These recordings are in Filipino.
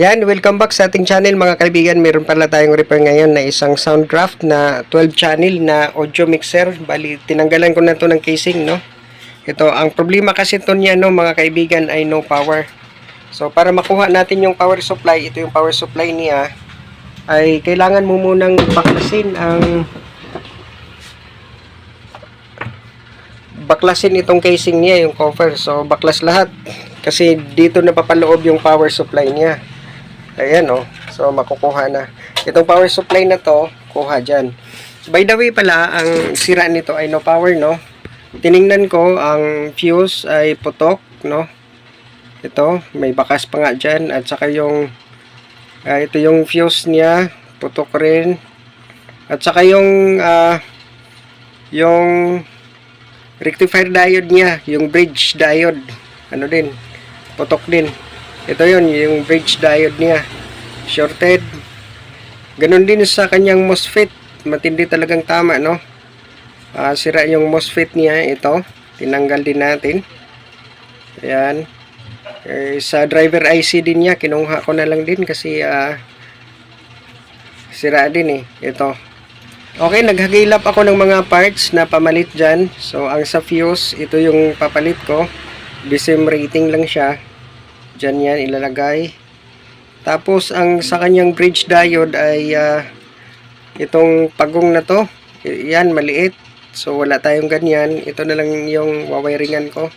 Yan, welcome back sa ating channel mga kaibigan. Meron pala tayong repair ngayon na isang Soundcraft na 12 channel na audio mixer. Bali, tinanggalan ko na to ng casing, no? Ito, ang problema kasi to niya, no, mga kaibigan, ay no power. So, para makuha natin yung power supply, ito yung power supply niya, ay kailangan mo munang baklasin ang baklasin itong casing niya, yung cover. So, baklas lahat. Kasi dito napapaloob yung power supply niya. Ayan, oh. So, makukuha na. Itong power supply na to, kuha dyan. By the way pala, ang sira nito ay no power, no? Tiningnan ko, ang fuse ay putok, no? Ito, may bakas pa nga dyan. At saka yung, ah, ito yung fuse niya, putok rin. At saka yung, ah, yung rectifier diode niya, yung bridge diode, ano din, putok din. Ito yun, yung bridge diode niya, shorted. Ganon din sa kanyang MOSFET, matindi talagang tama, no? Ah, sira yung MOSFET niya, ito, tinanggal din natin. Ayan. Eh, sa driver IC din niya, kinuha ko na lang din kasi ah, sira din eh, ito. Okay, naghagilap ako ng mga parts na pamalit dyan. So, ang sa fuse, ito yung papalit ko. DCM rating lang siya. Dyan yan ilalagay. Tapos, ang sa kanyang bridge diode ay ah, itong pagong na to. Yan, maliit. So, wala tayong ganyan. Ito na lang yung wawiringan ko.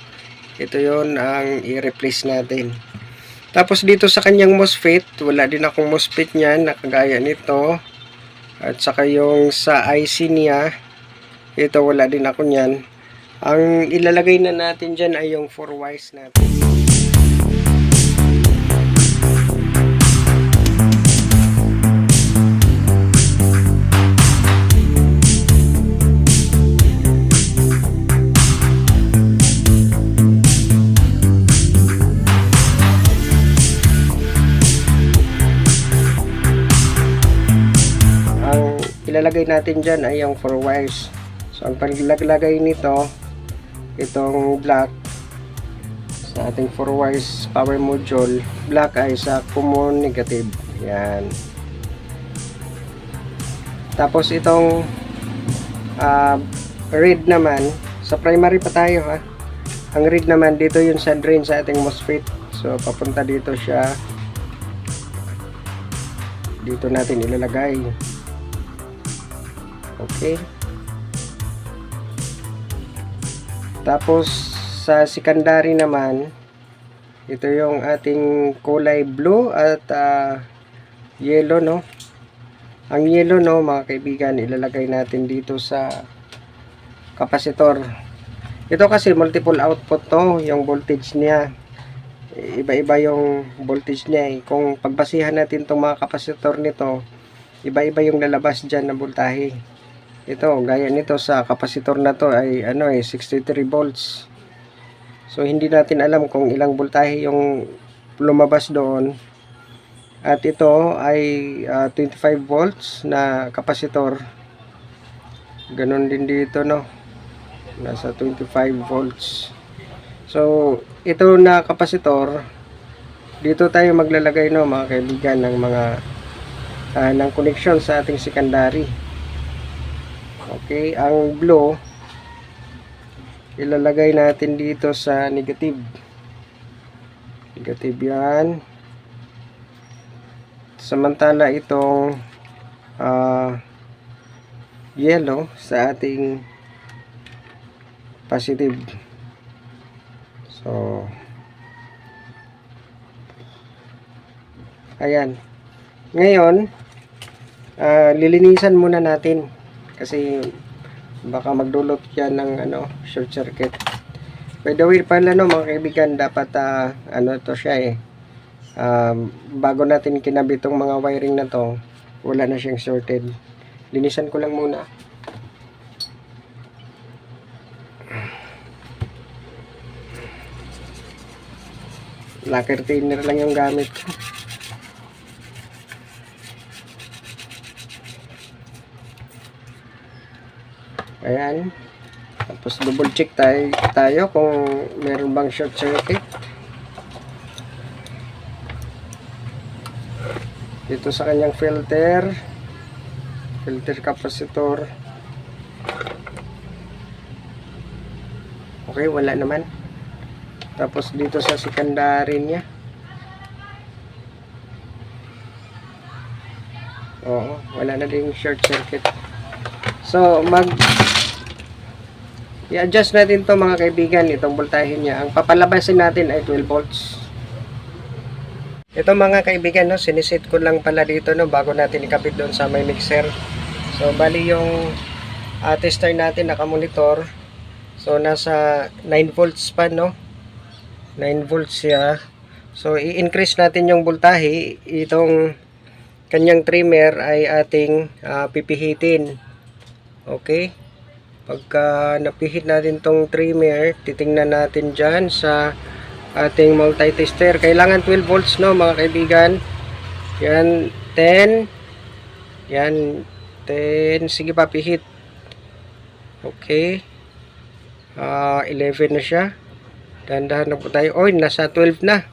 Ito yon ang i-replace natin. Tapos, dito sa kanyang MOSFET, wala din akong MOSFET niyan. Nakagaya nito. At saka yung sa IC niya, ito wala din ako niyan. Ang ilalagay na natin dyan ay yung 4 wires natin. Ilalagay natin dyan ay yung 4 wires. So ang paglagay nito itong black sa ating 4 wires power module black ay sa common negative. Yan. Tapos itong ah, red naman sa primary pa tayo ha? Ang red naman dito yun sa drain sa ating MOSFET. So papunta dito siya. Dito natin ilalagay Okay. Tapos sa secondary naman, ito yung ating kulay blue at ah, yellow no. Ang yellow no mga kaibigan, ilalagay natin dito sa kapasitor. Ito kasi multiple output to, yung voltage niya. Iba-iba yung voltage niya eh. Kung pagbasihan natin tong mga kapasitor nito, iba-iba yung lalabas dyan na voltahe ito gaya nito sa kapasitor na to ay ano eh 63 volts. So hindi natin alam kung ilang voltahe yung lumabas doon. At ito ay ah, 25 volts na kapasitor. Ganun din dito no? Nasa 25 volts. So ito na kapasitor dito tayo maglalagay no mga kaibigan ng mga ah, ng connection sa ating secondary Okay, ang blue ilalagay natin dito sa negative. Negative 'yan. Samantala itong ah, yellow sa ating positive. So Ayan. Ngayon, ah, lilinisan muna natin kasi baka magdulot yan ng ano short circuit. By the way pala no mga kaibigan dapat ah, ano to siya eh. Um, bago natin kinabit tong mga wiring na to wala na siyang shorted linisan ko lang muna. Lacquer thinner lang yung gamit Ayan. Tapos double check tayo, tayo kung meron bang short circuit. dito sa kanyang filter. Filter capacitor. Okay wala naman. Tapos dito sa secondary niya. Oo wala na ding short circuit so mag i-adjust natin to mga kaibigan itong voltahe niya ang papalabasin natin ay 12 volts ito mga kaibigan, no, sinisit ko lang pala dito no, bago natin ikabit doon sa may mixer. So, bali yung uh, tester natin nakamonitor. So, nasa 9 volts pa, no? 9 volts siya. So, i-increase natin yung voltahe. Itong kanyang trimmer ay ating uh, pipihitin. Okay? Pagka napihit natin tong trimmer, titingnan natin dyan sa ating multi-tester. Kailangan 12 volts no mga kaibigan. Yan 10. Yan 10. Sige pa pihit. Okay. Ah 11 na siya. Dahan-dahan na po tayo. Oy, nasa 12 na.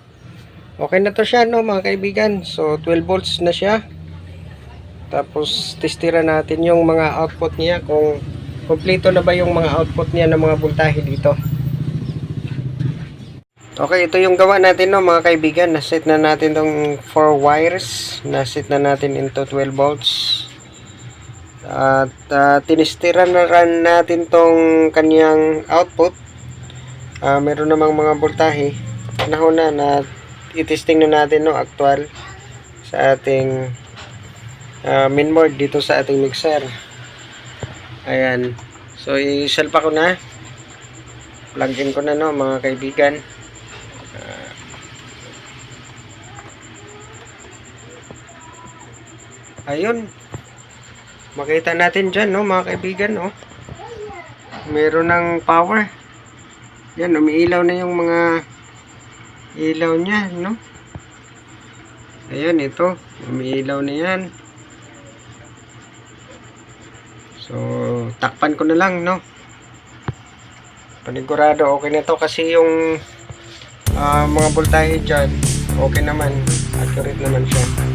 Okay na to siya no mga kaibigan. So 12 volts na siya. Tapos testira natin yung mga output niya kung kompleto na ba yung mga output niya ng mga voltahe dito. Okay, ito yung gawa natin no mga kaibigan. Naset na natin tong 4 wires. Naset na natin into 12 volts. At uh, tinestiran na rin natin tong kanyang output. Uh, meron namang mga voltahe. Panahon na na itesting na natin no actual sa ating uh, mainboard dito sa ating mixer. Ayan. So, isalpa ko na. Plug in ko na no mga kaibigan. ayun makita natin dyan no mga kaibigan no meron ng power yan umiilaw na yung mga ilaw niya no ayun ito umiilaw na yan so takpan ko na lang no? Panigurado okay na to kasi yung ah, mga voltahe dyan okay naman. Accurate naman siya